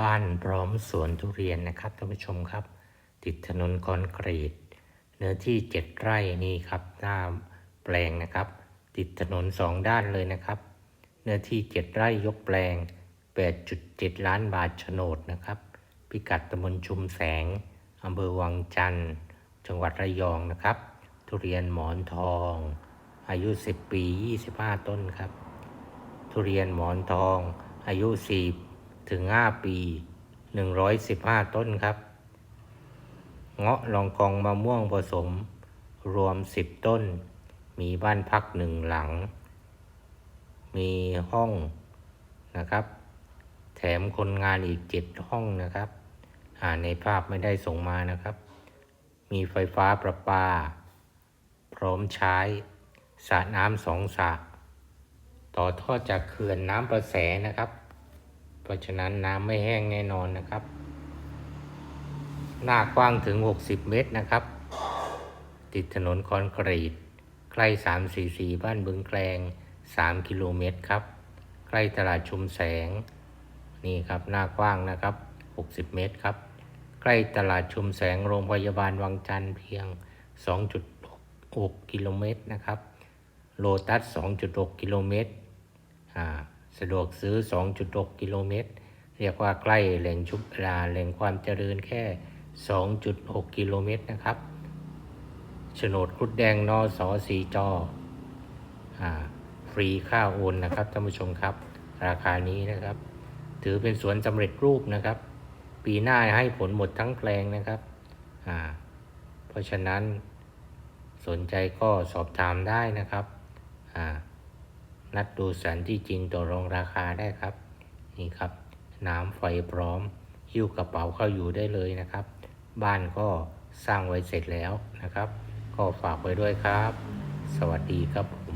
บ้านพร้อมสวนทุเรียนนะครับท่านผู้ชมครับ ติดถนนคอนกรีต เนื้อที่เจ็ดไร่นี่ครับหน้าแปลงนะครับ ติดถนนสองด้านเลยนะครับ เนื้อที่เจ็ดไร่ยกแปลง 8.7 ล้านบาทโฉนดนะครับ พิกัดตำบลชุมแสงอำเภอวังจันทร์ จังหวัดระยองนะครับ ทุเรียนหมอนทอง อายุ 10 ปี 25 ต้นครับ ทุเรียนหมอนทองอายุ4 ถึง 5 ปี 115 ต้นครับ เงาะลองกองมะม่วงผสม รวม 10 ต้น มีบ้านพักหนึ่งหลัง มีห้องนะครับ แถมคนงานอีก 7 ห้องนะครับในภาพไม่ได้ส่งมานะครับ มีไฟฟ้าประปา พร้อมใช้สระน้ำสองสระต่อท่อจากเขื่อนน้ำประแสนะครับ เพราะฉะนั้นน้ำไม่แห้งแน่นอนนะครับ หน้ากว้างถึง 60 เมตรนะครับ ติดถนนคอนกรีต ใกล้ 344 บ้านบึงแกลง 3 กิโลเมตรครับ ใกล้ตลาดชุมแสง นี่ครับหน้ากว้างนะครับ 60 เมตรครับ ใกล้ตลาดชุมแสงโรงพยาบาลวังจันทร์เพียง 2.6 กิโลเมตรนะครับ โลตัส 2.6 กิโลเมตรอ่า สะดวกซื้อ 2.6 กิโลเมตร เรียกว่าใกล้แหล่งชุบลาแหล่งความเจริญแค่ 2.6 กิโลเมตรนะครับโฉนดครุดแดงนอสอสีจอฟรีค่าโอนนะครับท่านผู้ชมครับ ราคานี้นะครับ ถือเป็นสวนสำเร็จรูปนะครับ ปีหน้าให้ผลหมดทั้งแปลงนะครับเพราะฉะนั้นสนใจก็สอบถามได้นะครับอ่า นัดดูสันที่จริงต่อรองราคาได้ครับ นี่ครับ น้ำไฟพร้อมหิ้วกระเป๋าเข้าอยู่ได้เลยนะครับ บ้านก็สร้างไว้เสร็จแล้วนะครับ ก็ฝากไว้ด้วยครับ สวัสดีครับ